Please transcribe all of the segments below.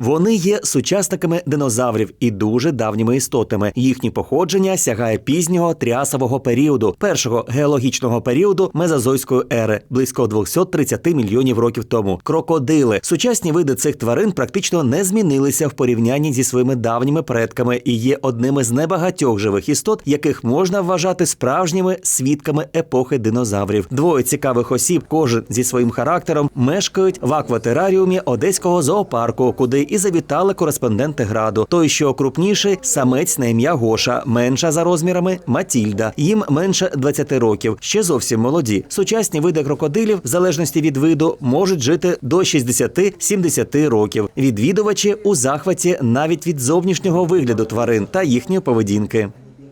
Вони є сучасниками динозаврів і дуже давніми істотами. Їхнє походження сягає пізнього тріасового періоду, першого геологічного періоду мезозойської ери, близько 230 мільйонів років тому. Крокодили. Сучасні види цих тварин практично не змінилися в порівнянні зі своїми давніми предками і є одними з небагатьох живих істот, яких можна вважати справжніми свідками епохи динозаврів. Двоє цікавих осіб, кожен зі своїм характером, мешкають в акватераріумі одеського зоопарку, куди і завітали кореспонденти граду. Той, що крупніший, самець на ім'я Гоша, менша за розмірами Матільда. Їм менше 20 років, ще зовсім молоді. Сучасні види крокодилів, в залежності від виду, можуть жити до 60-70 років. Відвідувачі у захваті навіть від зовнішнього вигляду тварин та їхньої поведінки.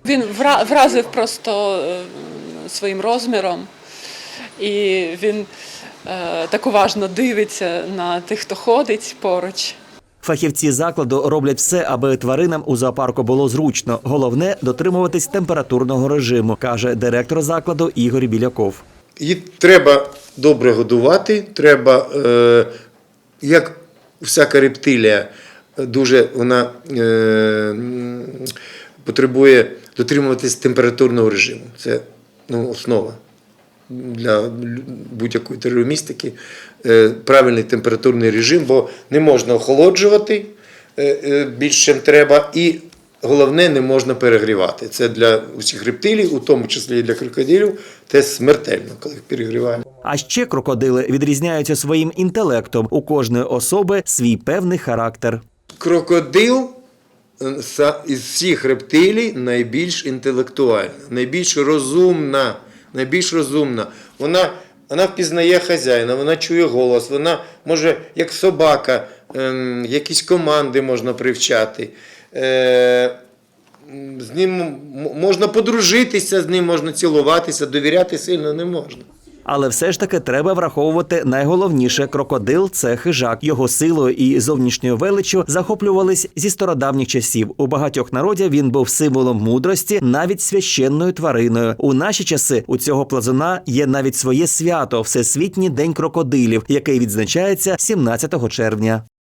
Він вра- вразив просто е, своїм розміром, і він е, так уважно дивиться на тих, хто ходить поруч. Фахівці закладу роблять все, аби тваринам у зоопарку було зручно. Головне дотримуватись температурного режиму, каже директор закладу Ігор Біляков. Її треба добре годувати, треба, е, як всяка рептилія, дуже вона е, потребує дотримуватись температурного режиму. Це ну, основа для будь-якої терористики. Е, правильний температурний режим, бо не можна охолоджувати е, е, більше, ніж треба, і головне, не можна перегрівати. Це для усіх рептилій, у тому числі і для крокодилів, це смертельно, коли їх перегріваємо. А ще крокодили відрізняються своїм інтелектом. У кожної особи свій певний характер. Крокодил із всіх рептилій найбільш інтелектуальна, найбільш розумна, найбільш розумна. Вона, вона впізнає хазяїна, вона чує голос, вона може, як собака, ем, якісь команди можна привчати. Е, з ним можна подружитися, з ним можна цілуватися, довіряти сильно не можна. Але все ж таки треба враховувати найголовніше крокодил це хижак. Його силою і зовнішньою величчю захоплювались зі стародавніх часів. У багатьох народів він був символом мудрості, навіть священною твариною. У наші часи у цього плазуна є навіть своє свято Всесвітній день крокодилів, який відзначається 17 червня.